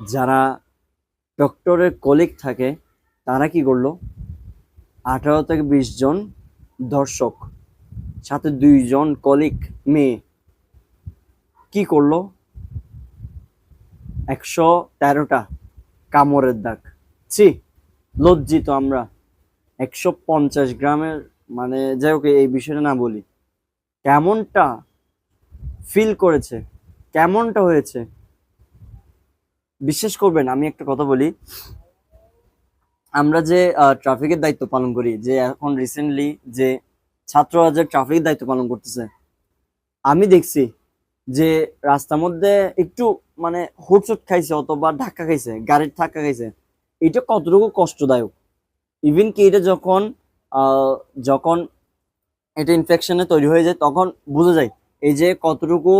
যারা ডক্টরের কলিগ থাকে, তারা কি করল? আঠারো থেকে বিশ জন দর্শক, সাথে দুইজন কলিগ মেয়ে কি করল? একশো তেরোটা কামড়ের দাগ। ছি, লজ্জিত আমরা। একশো পঞ্চাশ গ্রামের মানে যাই হোক, এই বিষয়টা না বলি। কেমনটা ফিল করেছে? কেমনটা হয়েছে? বিশ্বাস করবেন, আমি একটা কথা বলি। আমরা যে ট্রাফিকের দায়িত্ব পালন করি, যে এখন রিসেন্টলি যে ছাত্ররা যে ট্রাফিক দায়িত্ব পালন করতেছে, আমি দেখছি যে রাস্তার মধ্যে একটু মানে হুটচুট খাইছে অথবা ধাক্কা খাইছে, গাড়ির ধাক্কা খাইছে, এটা কতটুকু কষ্টদায়ক? ইভেন কি এটা যখন যখন এটা ইনফেকশনে তৈরি হয়ে যায়, তখন বোঝা যায়, এই যে কতটুকু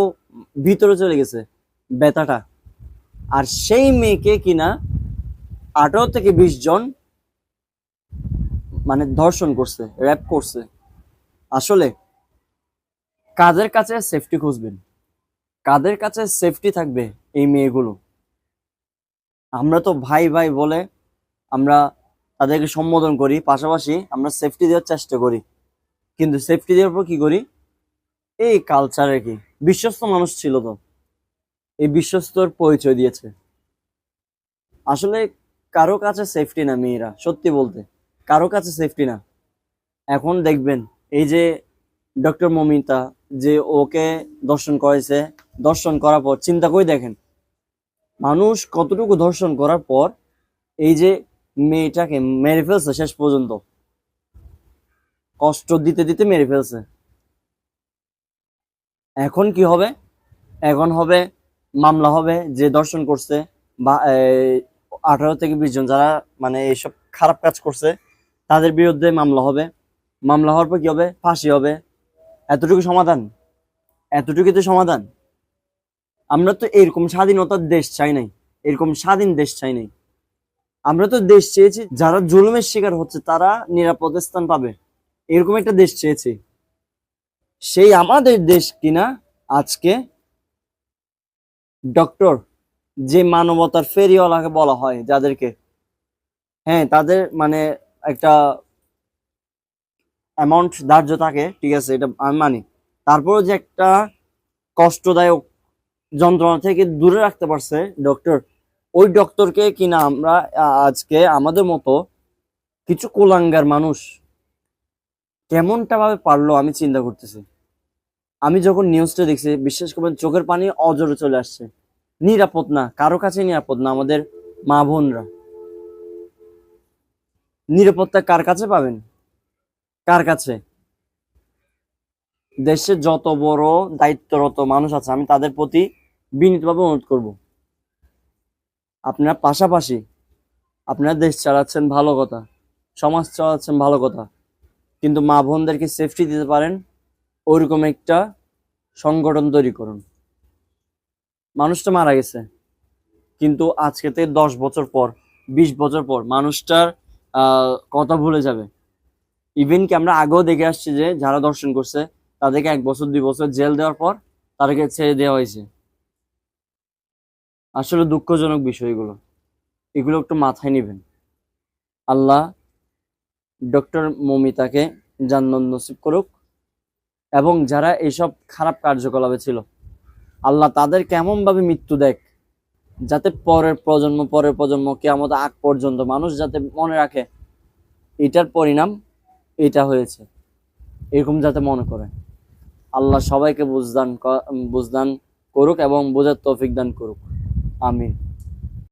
ভিতরে চলে গেছে, ব্যথাটা। আর সেই মেয়েকে কিনা আঠারো থেকে বিশ জন মানে ধর্ষণ করছে র্যাপ করছে। আসলে কাদের কাছে সেফটি খুঁজবেন? কাদের কাছে সেফটি থাকবে এই মেয়েগুলো? আমরা তো ভাই ভাই বলে আমরা তাদেরকে সম্বোধন করি, পাশাপাশি আমরা সেফটি দেওয়ার চেষ্টা করি। কিন্তু সেফটি দেওয়ার পর কি করি? এই কালচারে কি? বিশ্বস্ত মানুষ ছিল তো। এই বিশ্বস্তর পরিচয় দিয়েছে। আসলে কারও কাছে সেফটি না মেয়েরা, সত্যি বলতে। কারও কাছে সেফটি না। এখন দেখবেন, এই যে ডক্টর মমিতা, যে ওকে দর্শন করেছে দর্শন করার পর চিন্তা করে দেখেন, মানুষ কতটুকু দর্শন করার পর এই যে মেয়েটাকে মেরে ফেলছে শেষ পর্যন্ত। কষ্ট দিতে দিতে মেরে ফেলছে। এখন কি হবে? এখন হবে মামলা হবে যে দর্শন করছে বা আঠারো থেকে বিশ জন যারা মানে এইসব খারাপ কাজ করছে, তাদের বিরুদ্ধে মামলা হবে। মামলা হওয়ার পর কি হবে? ফাঁসি হবে। এতটুকু সমাধান? এতটুকু তো সমাধান। আমরা তো এরকম স্বাধীনতার দেশ চাই নাই। এরকম স্বাধীন দেশ চাই নাই। আমরা তো দেশ চেয়েছি, যারা জুলুমের শিকার হচ্ছে, তারা নিরাপদ স্থান পাবে। এরকম একটা দেশ চেয়েছি। সেই আমাদের দেশ কিনা আজকে ডক্টর যে মানবতার ফেরিওয়ালাকে বলা হয়, যাদেরকে। হ্যাঁ তাদের মানে একটা অ্যামাউন্ট ধার্য থাকে, ঠিক আছে, এটা আমি মানি। তারপরে যে একটা কষ্টদায়ক যন্ত্রণা থেকে দূরে রাখতে পারছে ডক্টর, ওই ডক্টরকে কিনা আমরা আজকে আমাদের মতো কিছু কুলাঙ্গার মানুষ কেমনটা ভাবে পারল আমি চিন্তা করতেছি। আমি যখন নিউজটা দেখছি, বিশ্বাস করবেন, চোখের পানি অজরে চলে আসছে। নিরাপদ না, কারও কাছে নিরাপদ না, আমাদের মা বোনরা। নিরাপত্তা কার কাছে পাবেন? কার কাছে? দেশে যত বড় দায়িত্বরত মানুষ আছে, আমি তাদের প্রতি বিনীতভাবে অনুরোধ করব। আপনার পাশাপাশি, আপনার দেশ চালাচ্ছেন ভালো কথা, সমাজ চালাচ্ছেন ভালো কথা, কিন্তু মা বোনদেরকে সেফটি দিতে পারেন ওইরকম একটা সংগঠন তৈরি করুন। মানুষটা মারা গেছে। কিন্তু আজকে থেকে দশ বছর পর, বিশ বছর পর মানুষটার কথা ভুলে যাবে। ইভেন কি আমরা আগেও দেখে আসছি যে, যারা দর্শন করছে, তাদেরকে এক বছর, দুই বছর জেল দেওয়ার পর তাদেরকে ছেড়ে দেওয়া হয়েছে। আসলে দুঃখজনক বিষয় এগুলো এগুলো একটু মাথায় নেবেন। আল্লাহ ডক্টর মমিতাকে জান্নাত নসিব করুক। এবং যারা এইসব খারাপ কার্যকলাপে ছিল, আল্লাহ তাদের কেমন ভাবে মৃত্যু দেখ, যাতে পরের প্রজন্ম পরের প্রজন্ম কেমন আগ পর্যন্ত মানুষ যাতে মনে রাখে, এটার পরিণাম এটা হয়েছে। এরকম যাতে মনে করে। আল্লাহ সবাইকে বুঝদান বুঝদান করুক এবং বোঝার তৌফিক দান করুক। আমিন।